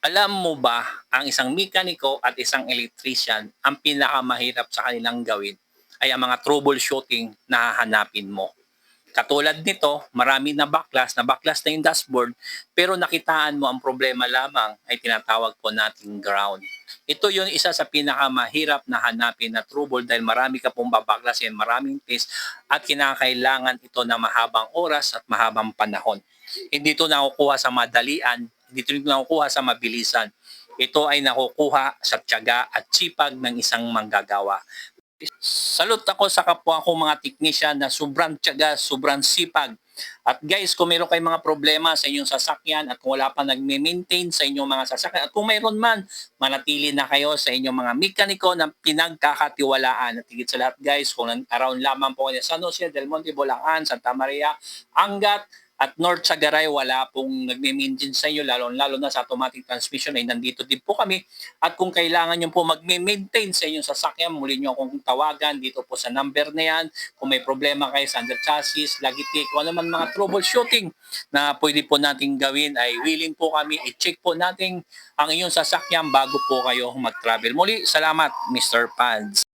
Alam mo ba, ang isang mekaniko at isang electrician, ang pinakamahirap sa kanilang gawin ay ang mga troubleshooting na hahanapin mo. Katulad nito, marami na backlash, na backlash na yung dashboard, pero nakitaan mo ang problema lamang ay tinatawag po nating ground. Ito yung isa sa pinakamahirap na hanapin na trouble dahil marami ka pong babaklas yan, maraming test at kinakailangan ito na mahabang oras at mahabang panahon. Hindi ito nakukuha sa madalian, hindi ito nakukuha sa mabilisan. Ito ay nakukuha sa tiyaga at sipag ng isang manggagawa. Salute ako sa kapwa ko mga technician na sobrang tiyaga, sobrang sipag. At guys, kung meron kayong mga problema sa inyong sasakyan at kung wala pa nagme-maintain sa inyong mga sasakyan at kung mayroon man, manatili na kayo sa inyong mga mekaniko na pinagkakatiwalaan. At higit sa lahat guys, kung around lamang po kayo sa San Jose, Del Monte, Bulacan, Santa Maria, Angat, at North Sagaray, wala pong nagme-maintain sa inyo, lalo-lalo na sa automatic transmission ay nandito din po kami. At kung kailangan nyo po mag-maintain sa inyong sasakyan, muli nyo akong tawagan dito po sa number na yan. Kung may problema kayo sa under chassis, lagitik, kung ano man mga troubleshooting na pwede po nating gawin ay willing po kami i-check po natin ang inyong sasakyan bago po kayo mag-travel. Muli, salamat Mr. Pads.